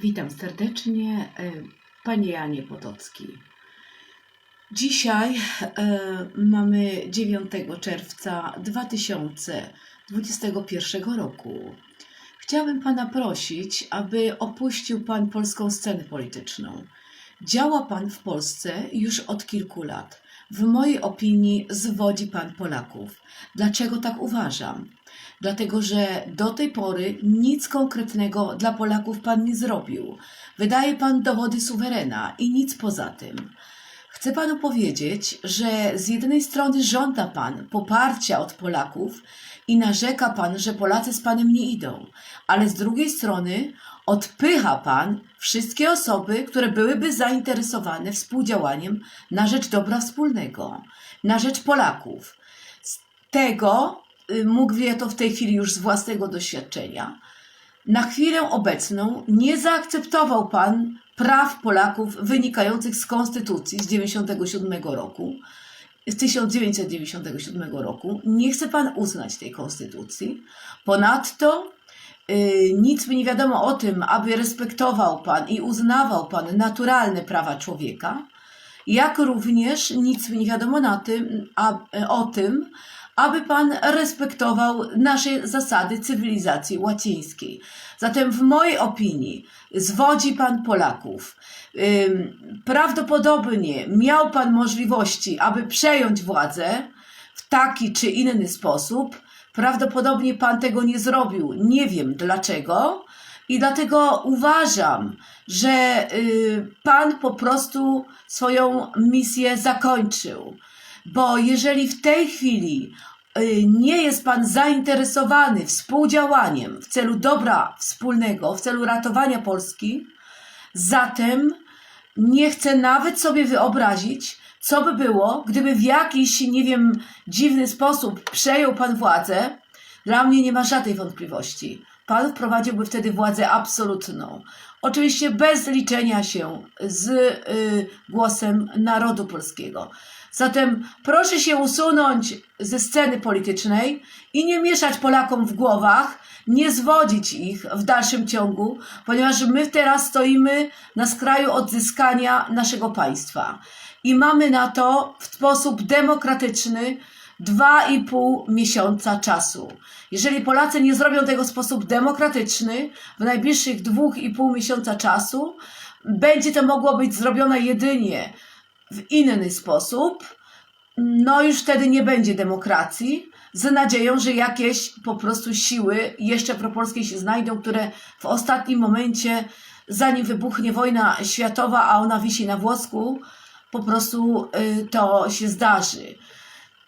Witam serdecznie, e, Panie Janie Potocki. Dzisiaj e, mamy 9 czerwca 2021 roku. Chciałabym Pana prosić, aby opuścił Pan polską scenę polityczną. Działa Pan w Polsce już od kilku lat. W mojej opinii zwodzi Pan Polaków. Dlaczego tak uważam? Dlatego, że do tej pory nic konkretnego dla Polaków Pan nie zrobił. Wydaje Pan dowody suwerena i nic poza tym. Chcę Panu powiedzieć, że z jednej strony żąda Pan poparcia od Polaków i narzeka Pan, że Polacy z Panem nie idą, ale z drugiej strony odpycha Pan wszystkie osoby, które byłyby zainteresowane współdziałaniem na rzecz dobra wspólnego, na rzecz Polaków. Z tego y, mówię to w tej chwili już z własnego doświadczenia. Na chwilę obecną nie zaakceptował Pan praw Polaków wynikających z Konstytucji z 97 roku, z 1997 roku. Nie chce Pan uznać tej Konstytucji. Ponadto nic mi nie wiadomo o tym, aby respektował Pan i uznawał Pan naturalne prawa człowieka, jak również nic mi nie wiadomo na tym, a, o tym, aby Pan respektował nasze zasady cywilizacji łacińskiej. Zatem w mojej opinii zwodzi Pan Polaków. Prawdopodobnie miał Pan możliwości, aby przejąć władzę w taki czy inny sposób. Prawdopodobnie Pan tego nie zrobił. Nie wiem dlaczego. I dlatego uważam, że y, Pan po prostu swoją misję zakończył. Bo jeżeli w tej chwili y, nie jest Pan zainteresowany współdziałaniem w celu dobra wspólnego, w celu ratowania Polski, zatem nie chcę nawet sobie wyobrazić, co by było, gdyby w jakiś, nie wiem, dziwny sposób przejął Pan władzę. Dla mnie nie ma żadnej wątpliwości. Pan wprowadziłby wtedy władzę absolutną. Oczywiście bez liczenia się z y, głosem narodu polskiego. Zatem proszę się usunąć ze sceny politycznej i nie mieszać Polakom w głowach, nie zwodzić ich w dalszym ciągu, ponieważ my teraz stoimy na skraju odzyskania naszego państwa i mamy na to w sposób demokratyczny dwa i pół miesiąca czasu. Jeżeli Polacy nie zrobią tego w sposób demokratyczny w najbliższych dwóch i pół miesiąca czasu, będzie to mogło być zrobione jedynie w inny sposób, no już wtedy nie będzie demokracji, z nadzieją, że jakieś po prostu siły jeszcze propolskie się znajdą, które w ostatnim momencie, zanim wybuchnie wojna światowa, a ona wisi na włosku, po prostu y, to się zdarzy.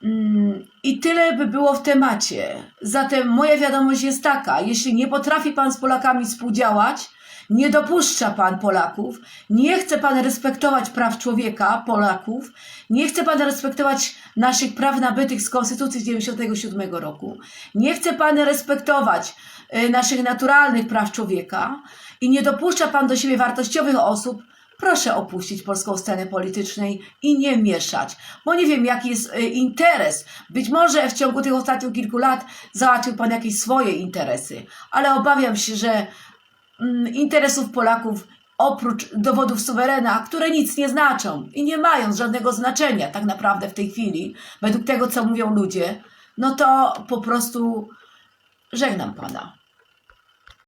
Mm, I tyle by było w temacie. Zatem moja wiadomość jest taka: jeśli nie potrafi Pan z Polakami współdziałać, nie dopuszcza Pan Polaków, nie chce Pan respektować praw człowieka Polaków, nie chce Pan respektować naszych praw nabytych z Konstytucji z 97 roku, nie chce Pan respektować y, naszych naturalnych praw człowieka i nie dopuszcza Pan do siebie wartościowych osób, proszę opuścić polską scenę politycznej i nie mieszać, bo nie wiem, jaki jest y, interes. Być może w ciągu tych ostatnich kilku lat załatwił Pan jakieś swoje interesy, ale obawiam się, że mm, interesów Polaków oprócz dowodów suwerena, które nic nie znaczą i nie mają żadnego znaczenia tak naprawdę w tej chwili, według tego, co mówią ludzie, no to po prostu żegnam Pana.